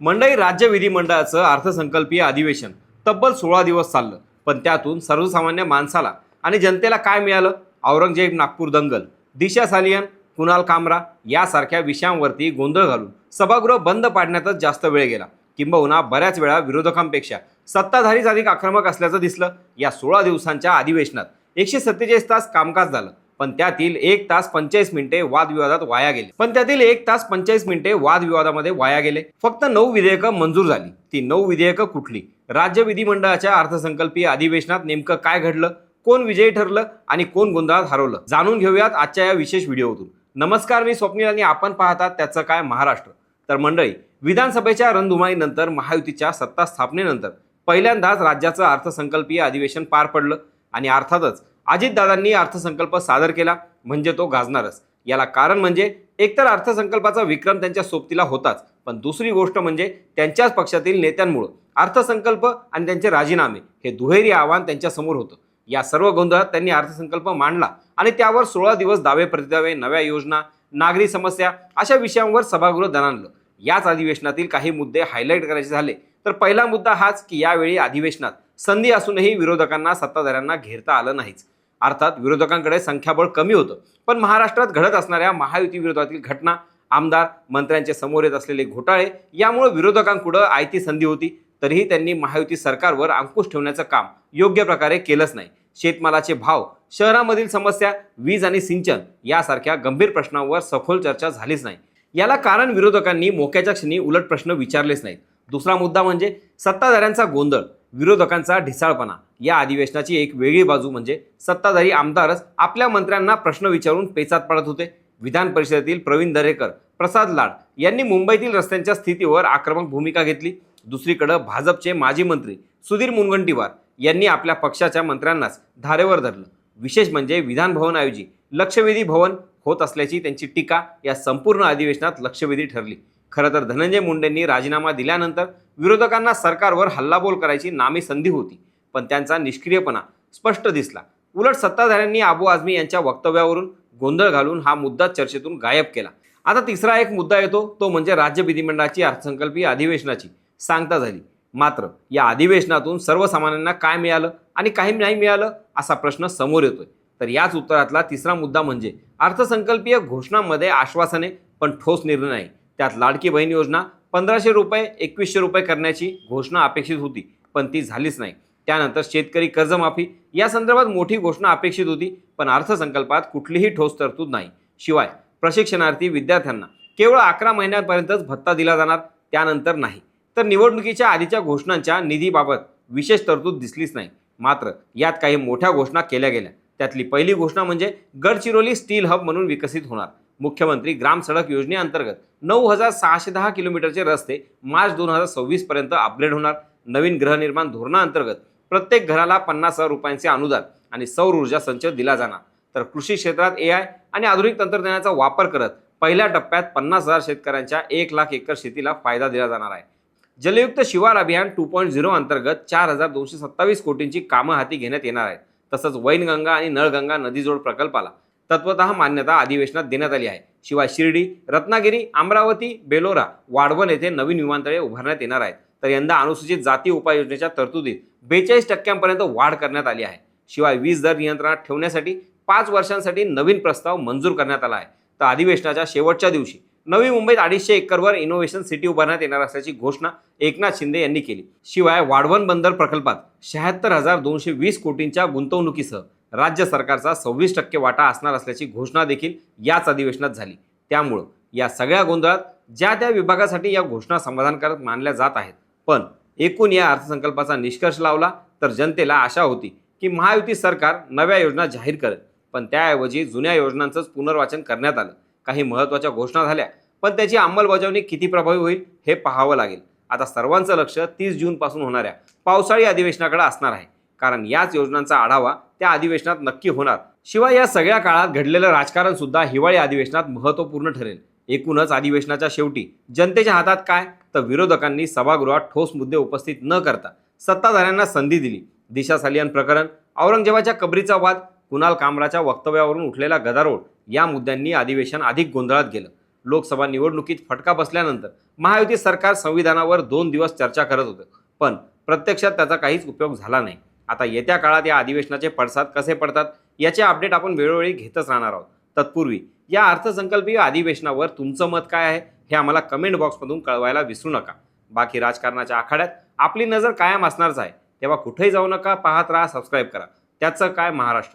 मंडई राज्य विधिमंडळाचं अर्थसंकल्पीय अधिवेशन. तब्बल सोळा दिवस चाललं. पण त्यातून सर्वसामान्य माणसाला आणि जनतेला काय मिळालं? औरंगजेब नागपूर दंगल. दिशा सालियन कुणाल कामरा यासारख्या विषयांवरती गोंधळ घालून सभागृह बंद पाडण्यातच जास्त वेळ गेला. किंबहुना बऱ्याच वेळा विरोधकांपेक्षा सत्ताधारीच अधिक आक्रमक असल्याचं दिसलं. या सोळा दिवसांच्या अधिवेशनात एकशे सत्तेचाळीस तास कामकाज झालं. पण त्यातील एक तास पंचेचाळीस मिनिटे वादविवादात वाया गेले. पण त्यातील एक तास पंचेचाळीस मिनिटे वादविवादामध्ये वाया गेले. फक्त नऊ विधेयकं मंजूर झाली. ती नऊ विधेयकं कुठली? राज्य विधिमंडळाच्या अर्थसंकल्पीय अधिवेशनात नेमकं काय घडलं? कोण विजयी ठरलं आणि कोण गोंधळात हरवलं? जाणून घेऊयात आजच्या या विशेष व्हिडिओतून. नमस्कार मी स्वप्नील आणि आपण पाहतात त्याचं काय महाराष्ट्र. तर मंडळी विधानसभेच्या रणधुमाईनंतर महायुतीच्या सत्ता स्थापनेनंतर पहिल्यांदाच राज्याचं अर्थसंकल्पीय अधिवेशन पार पडलं. आणि अर्थातच अजितदादांनी अर्थसंकल्प सादर केला म्हणजे तो गाजणारच. याला कारण म्हणजे एकतर अर्थसंकल्पाचा विक्रम त्यांच्या सोबतीला होताच पण दुसरी गोष्ट म्हणजे त्यांच्याच पक्षातील नेत्यांमुळं. अर्थसंकल्प आणि त्यांचे राजीनामे हे दुहेरी आव्हान त्यांच्यासमोर होतं. या सर्व गोंधळात त्यांनी अर्थसंकल्प मांडला आणि त्यावर सोळा दिवस दावे प्रतिदावे नव्या योजना नागरी समस्या अशा विषयांवर सभागृह दणाणलं. याच अधिवेशनातील काही मुद्दे हायलाईट करायचे झाले तर पहिला मुद्दा हाच की यावेळी अधिवेशनात संधी असूनही विरोधकांना सत्ताधाऱ्यांना घेरता आलं नाहीच. अर्थात विरोधकांकडे संख्याबळ कमी होतं. पण महाराष्ट्रात घडत असणाऱ्या महायुती विरोधातील घटना आमदार मंत्र्यांचे समोर येत असलेले घोटाळे यामुळे विरोधकांपुढं आयती संधी होती. तरीही त्यांनी महायुती सरकारवर अंकुश ठेवण्याचं काम योग्य प्रकारे केलंच नाही. शेतमालाचे भाव शहरामधील समस्या वीज आणि सिंचन यासारख्या गंभीर प्रश्नांवर सखोल चर्चा झालीच नाही. याला कारण विरोधकांनी मोक्याच्या क्षणी उलट प्रश्न विचारलेच नाहीत. दुसरा मुद्दा म्हणजे सत्ताधाऱ्यांचा गोंधळ. विरोधकांचा ढिसाळपणा. या अधिवेशनाची एक वेगळी बाजू म्हणजे सत्ताधारी आमदारच आपल्या मंत्र्यांना प्रश्न विचारून पेचात पडत होते. विधान परिषदेतील प्रवीण दरेकर प्रसाद लाड यांनी मुंबईतील रस्त्यांच्या स्थितीवर आक्रमक भूमिका घेतली. दुसरीकडे भाजपचे माजी मंत्री सुधीर मुनगंटीवार यांनी आपल्या पक्षाच्या मंत्र्यांनाच धारेवर धरलं. विशेष म्हणजे विधानभवनऐवजी लक्षवेधी भवन होत असल्याची त्यांची टीका या संपूर्ण अधिवेशनात लक्षवेधी ठरली. खरं तर धनंजय मुंडेंनी राजीनामा दिल्यानंतर विरोधकांना सरकारवर हल्लाबोल करायची नामी संधी होती. पण त्यांचा निष्क्रियपणा स्पष्ट दिसला. उलट सत्ताधाऱ्यांनी आबू आझमी यांच्या वक्तव्यावरून गोंधळ घालून हा मुद्दा चर्चेतून गायब केला. आता तिसरा एक मुद्दा येतो तो म्हणजे राज्य विधिमंडळाची अर्थसंकल्पीय अधिवेशनाची सांगता झाली. मात्र या अधिवेशनातून सर्वसामान्यांना काय मिळालं आणि काही नाही मिळालं असा प्रश्न समोर येतोय. तर याच उत्तरातला तिसरा मुद्दा म्हणजे अर्थसंकल्पीय घोषणांमध्ये आश्वासने पण ठोस निर्णय नाही. त्यात लाडकी बहीण योजना पंधराशे रुपये एकवीसशे रुपये करण्याची घोषणा अपेक्षित होती पण ती झालीच नाही. त्यानंतर शेतकरी कर्जमाफी या संदर्भात मोठी घोषणा अपेक्षित होती पण अर्थसंकल्पात कुठलीही ठोस तरतूद नाही. शिवाय प्रशिक्षणार्थी विद्यार्थ्यांना केवळ अकरा महिन्यांपर्यंतच भत्ता दिला जाणार त्यानंतर नाही. तर निवडणुकीच्या आधीच्या घोषणांच्या निधीबाबत विशेष तरतूद दिसलीच नाही. मात्र यात काही मोठ्या घोषणा केल्या गेल्या. त्यातली पहिली घोषणा म्हणजे गडचिरोली स्टील हब म्हणून विकसित होणार. मुख्यमंत्री ग्राम सडक योजनेअंतर्गत नऊ हजार सहाशे दहा किलोमीटरचे रस्ते मार्च दोन हजार सव्वीसपर्यंत अपग्रेड होणार. नवीन गृहनिर्माण धोरणाअंतर्गत प्रत्येक घराला पन्नास हजार रुपयांचे अनुदान आणि सौर ऊर्जा संच दिला जाणार. तर कृषी क्षेत्रात ए आय आणि आधुनिक तंत्रज्ञानाचा वापर करत पहिल्या टप्प्यात पन्नास हजार शेतकऱ्यांच्या एक लाख एकर शेतीला फायदा दिला जाणार आहे. जलयुक्त शिवार अभियान टू पॉईंट झिरो अंतर्गत चार हजार दोनशे सत्तावीस कोटींची कामं हाती घेण्यात येणार आहेत तसंच वैनगंगा आणि नळगंगा नदीजोड प्रकल्पाला तत्वत मान्यता अधिवेशनात देण्यात आली आहे. शिवाय शिर्डी रत्नागिरी अमरावती बेलोरा वाढवण येथे नवीन विमानतळे उभारण्यात येणार आहेत. तर यंदा अनुसूचित जाती उपाययोजनेच्या तरतुदीत बेचाळीस टक्क्यांपर्यंत वाढ करण्यात आली आहे. शिवाय वीज दर नियंत्रणात ठेवण्यासाठी पाच वर्षांसाठी नवीन प्रस्ताव मंजूर करण्यात आला आहे. तर अधिवेशनाच्या शेवटच्या दिवशी नवी मुंबईत अडीचशे एकरवर इनोव्हेशन सिटी उभारण्यात येणार असल्याची घोषणा एकनाथ शिंदे यांनी केली. शिवाय वाढवण बंदर प्रकल्पात शहात्तर हजार दोनशे वीस कोटींच्या गुंतवणुकीसह राज्य सरकारचा सव्वीस टक्के वाटा असणार असल्याची घोषणा देखील याच अधिवेशनात झाली. त्यामुळं या सगळ्या गोंधळात ज्या त्या विभागासाठी या घोषणा समाधानकारक मानल्या जात आहेत पण एकूण या अर्थसंकल्पाचा निष्कर्ष लावला तर जनतेला आशा होती की महायुती सरकार नव्या योजना जाहीर करेल. पण त्याऐवजी जुन्या योजनांचंच पुनर्वाचन करण्यात आलं. काही महत्त्वाच्या घोषणा झाल्या पण त्याची अंमलबजावणी किती प्रभावी होईल हे पाहावं लागेल. आता सर्वांचं लक्ष तीस जूनपासून होणाऱ्या पावसाळी अधिवेशनाकडे असणार आहे. कारण याच योजनांचा आढावा त्या अधिवेशनात नक्की होणार. शिवाय या सगळ्या काळात घडलेलं राजकारण सुद्धा हिवाळी अधिवेशनात महत्त्वपूर्ण ठरेल. एकूणच अधिवेशनाच्या शेवटी जनतेच्या हातात काय? तर विरोधकांनी सभागृहात ठोस मुद्दे उपस्थित न करता सत्ताधाऱ्यांना संधी दिली. दिशा सालियन प्रकरण औरंगजेबाच्या कबरीचा वाद कुणाल कामराच्या वक्तव्यावरून उठलेला गदारोळ या मुद्द्यांनी अधिवेशन अधिक गोंधळात गेलं. लोकसभा निवडणुकीत फटका बसल्यानंतर महायुती सरकार संविधानावर दोन दिवस चर्चा करत होतं. पण प्रत्यक्षात त्याचा काहीच उपयोग झाला नाही. आता येत्या काळात या अधिवेशनाचे पडसाद कसे पडतात याचे अपडेट आपण वेळोवेळी घेतच राहणार आहोत. तत्पूर्वी या अर्थसंकल्पीय अधिवेशनावर तुमचं मत काय आहे हे आम्हाला कमेंट बॉक्समधून कळवायला विसरू नका. बाकी राजकारणाच्या आखाड्यात आपली नजर कायम असणारच आहे. तेव्हा कुठेही जाऊ नका पाहत राहा सबस्क्राईब करा. त्याचं काय महाराष्ट्र?